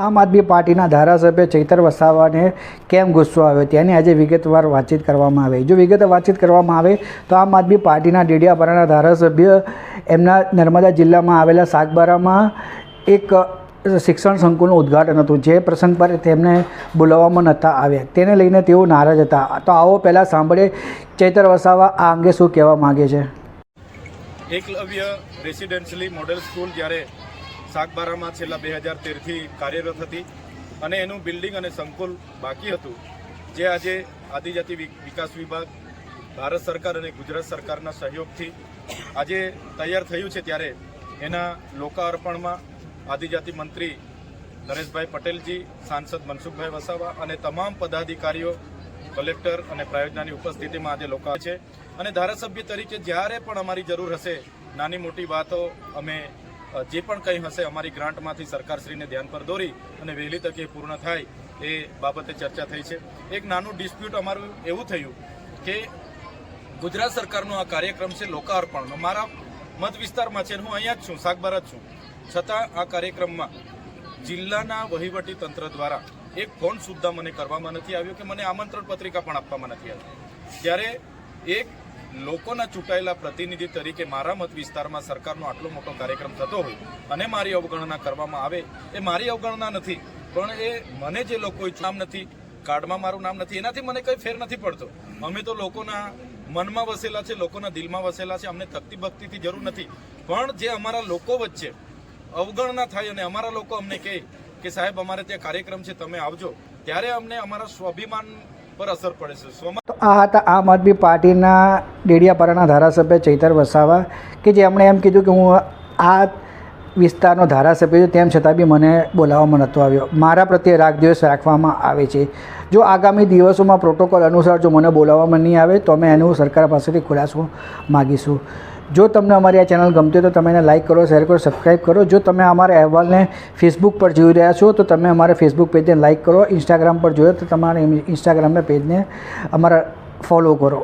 આમ આદમી પાર્ટીના ધારાસભ્ય ચૈતર વસાવાને કેમ ગુસ્સો આવ્યો તેની આજે વિગતવાર વાતચીત કરવામાં આવે. જો વિગત વાતચીત કરવામાં આવે તો આમ આદમી પાર્ટીના ડેડિયાપાડાના ધારાસભ્ય એમના નર્મદા જિલ્લામાં આવેલા સાગબારામાં એક શિક્ષણ સંકુલનું ઉદ્ઘાટન હતું. જે પ્રસંગ પર તેમને બોલાવવામાં નહોતા આવ્યા. તેને લઈને તેઓ નારાજ હતા. તો આવો પહેલાં સાંભળે ચૈતર વસાવા આ અંગે શું કહેવા માગે છે? એકલવ્ય રેસિડેન્શિયલી મોડેલ સ્કૂલ જ્યારે સાગબારામાં છેલ્લા બે હજાર તેરથી કાર્યરત હતી અને એનું બિલ્ડિંગ અને સંકુલ બાકી હતું, જે આજે આદિજાતિ વિકાસ વિભાગ, ભારત સરકાર અને ગુજરાત સરકારના સહયોગથી આજે તૈયાર થયું છે ત્યારે એના લોકાર્પણમાં આદિજાતિ મંત્રી નરેશભાઈ પટેલજી, સાંસદ મનસુખભાઈ વસાવા અને તમામ પદાધિકારીઓ, કલેક્ટર અને પ્રાયોજનાની ઉપસ્થિતિમાં આજે લોકો છે. અને ધારાસભ્ય તરીકે જ્યારે પણ અમારી જરૂર હશે, નાની મોટી વાતો અમે જે પણ કંઈ હશે અમારી ગ્રાન્ટમાંથી સરકારશ્રીને ધ્યાન પર દોરી અને વહેલી તકે પૂર્ણ થાય એ બાબતે ચર્ચા થઈ છે. એક નાનું ડિસ્પ્યુટ અમારું એવું થયું કે ગુજરાત સરકારનો આ કાર્યક્રમ છે લોકાર્પણનો. મારા મત વિસ્તારમાં છે હું અહીંયા જ છું, સાગબારા જ છું. છતાં આ કાર્યક્રમમાં જિલ્લાના વહીવટી તંત્ર દ્વારા એક ફોન સુદ્ધા મને કરવામાં નથી આવ્યો કે મને આમંત્રણ પત્રિકા પણ આપવામાં નથી આવી. ત્યારે એક લોકોના ચૂંટાયેલા પ્રતિનિધિ તરીકે મારા મત વિસ્તારમાં સરકારનો આટલો મોટો કાર્યક્રમ થતો હોય અને મારી અવગણના કરવામાં આવે, એ મારી અવગણના નથી. પણ એ મને જે લોકોએ નામ નથી, કાર્ડમાં મારું નામ નથી, એનાથી મને કંઈ ફેર નથી પડતો. અમે તો લોકોના મનમાં વસેલા છે, લોકોના દિલમાં વસેલા છે, અમને તકતી ભક્તિથી જરૂર નથી. પણ જે અમારા લોકો વચ્ચે અવગણના થાય અને અમારા લોકો અમને કહે કે સાહેબ, અમારે ત્યાં કાર્યક્રમ છે, તમે આવજો, ત્યારે અમને અમારા સ્વાભિમાન પર અસર પડે છે. આ હતા આમ આદમી પાર્ટીના ડેડિયાપાડાના ધારાસભ્ય ચૈતર વસાવા કે જેમણે એમ કીધું કે હું આ વિસ્તારનો ધારાસભ્ય છું, તેમ છતાં બી મને બોલાવવામાં નહોતો આવ્યો. મારા પ્રત્યે રાગદ્વેષ રાખવામાં આવે છે. જો આગામી દિવસોમાં પ્રોટોકોલ અનુસાર જો મને બોલાવવામાં નહીં આવે, તો અમે એનું સરકાર પાસેથી ખુલાસો માગીશું. જો તમને અમારી આ ચેનલ ગમતી હોય તો તમે એને લાઇક કરો, શેર કરો સબસ્ક્રાઈબ કરો. જો તમે અમારા અહેવાલને ફેસબુક પર જોઈ રહ્યા છો, તો તમે અમારા ફેસબુક પેજને લાઇક કરો ઇન્સ્ટાગ્રામ પર જોયો તો તમારે ઇન્સ્ટાગ્રામના પેજને અમારા ફોલો કરો.